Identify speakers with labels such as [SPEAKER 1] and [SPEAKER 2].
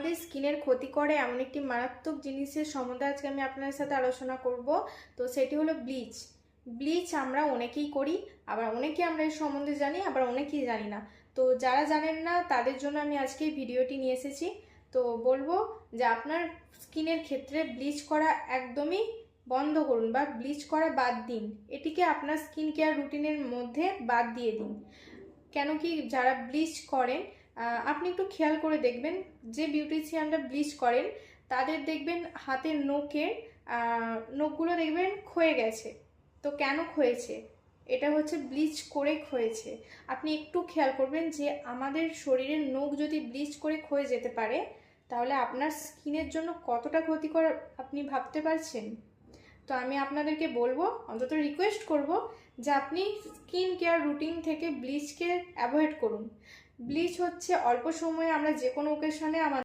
[SPEAKER 1] আমাদের স্কিনের ক্ষতি করে এমন একটি মারাত্মক জিনিসের সম্বন্ধে আজকে আমি আপনাদের সাথে আলোচনা করব। তো সেটি হলো ব্লিচ ব্লিচ আমরা অনেকেই করি, আবার অনেকে আমরা এর সম্বন্ধে জানি, আবার অনেকেই জানি না। তো যারা জানেন না, তাদের জন্য আমি আজকে ভিডিওটি নিয়ে এসেছি। তো বলব যে আপনার স্কিনের ক্ষেত্রে ব্লিচ করা একদমই বন্ধ করুন বা ব্লিচ করা বাদ দিন। এটিকে আপনার স্কিন কেয়ার রুটিনের মধ্যে বাদ দিয়ে দিন। কেন কি যারা ব্লিচ করেন আপনি একটু খেয়াল করে দেখবেন যে বিউটিশিয়ানরা ব্লিচ করেন তাদের দেখবেন হাতের নখের আহ, নখগুলো দেখবেন ক্ষয়ে গেছে। তো কেন ক্ষয়েছে? এটা হচ্ছে ব্লিচ করে ক্ষয়েছে। আপনি একটু খেয়াল করবেন যে আমাদের শরীরের নখ যদি ব্লিচ করে ক্ষয়ে যেতে পারে তাহলে আপনার স্কিনের জন্য কতটা ক্ষতিকর আপনি ভাবতে পারছেন? তো আমি আপনাদেরকে বলব, অন্তত রিকোয়েস্ট করব যে আপনি স্কিন কেয়ার রুটিন থেকে ব্লিচকে অ্যাভয়েড করুন। ব্লিচ হচ্ছে অল্প সময়ে আমরা যে কোনো ওকেশনে আমাদের